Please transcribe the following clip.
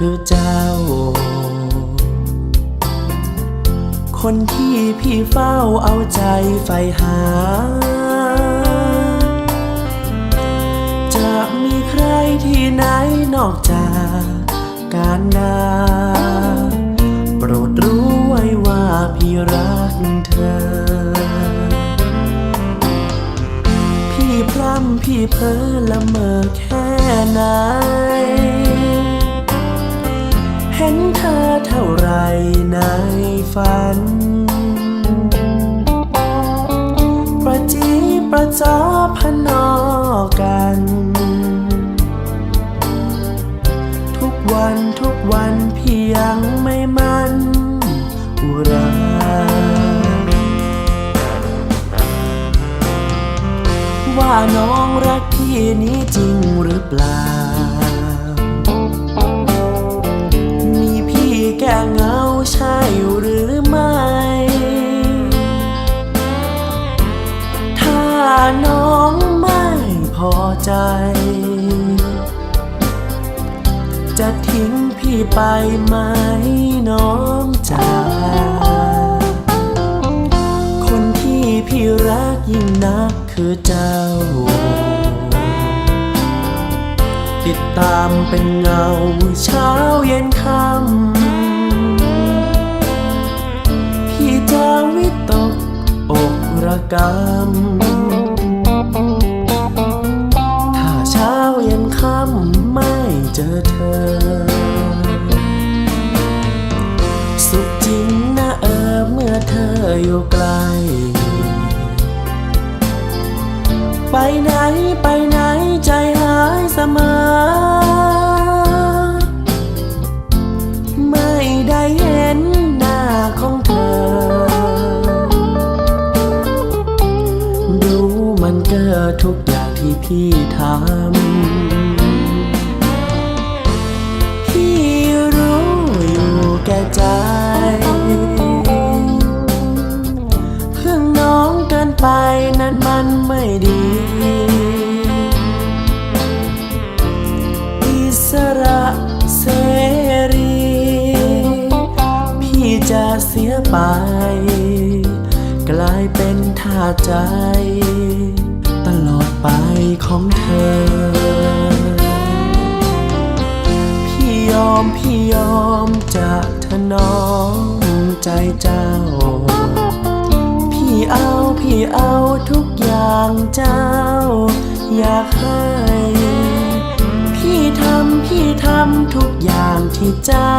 คือเจ้า คนที่พี่เฝ้าเอาใจใฝ่หา จะมีใครที่ไหนนอกจากการนาโปรดรู้ไว้ว่าพี่รักเธอพี่พร่ำพี่เพ้อละเมอแค่ไหน ฝัน ประจีประจอพนอกัน ทุกวันทุกวันพี่ยังไม่มันอุราว่าน้องรักพี่นี้จริงหรือเปล่า พอใจ จะทิ้งพี่ไปไหมน้องจ๋าคนที่พี่รักยิ่งนักคือเจ้า ติดตามเป็นเงาเช้าเย็นค่ำพี่จะวิตกอกระกำ อยู่ไกล ไปไหนไปไหนใจหายเสมอ ไม่ได้เห็นหน้าของเธอ ดูมันเกิดทุกอย่างที่พี่ทำ ไปนั้นมันไม่ดี อิสระเสรี พี่จะเสียไป กลายเป็นท่าใจ ตลอดไปของเธอ พี่ยอมพี่ยอมจะถนอมใจเจ้า พี่เอาพี่เอาทุกอย่างเจ้า อยากให้พี่ทำพี่ทำทุกอย่างที่เจ้า